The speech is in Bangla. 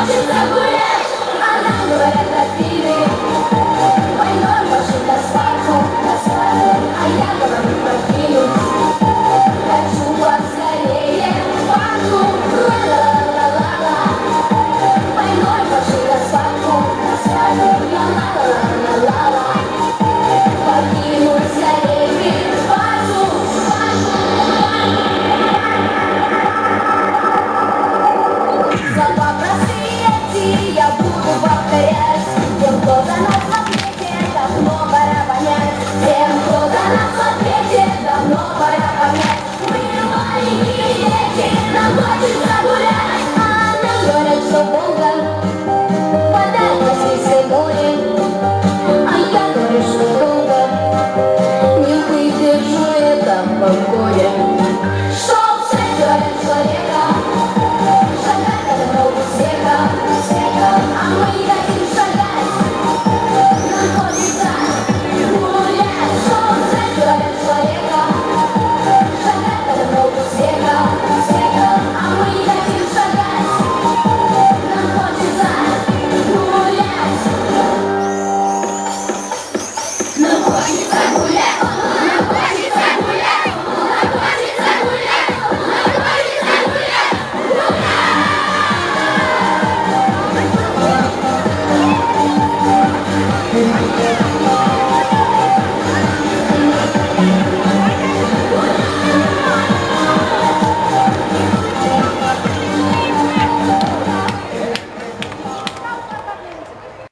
Hallelujah! Hallelujah! Bye.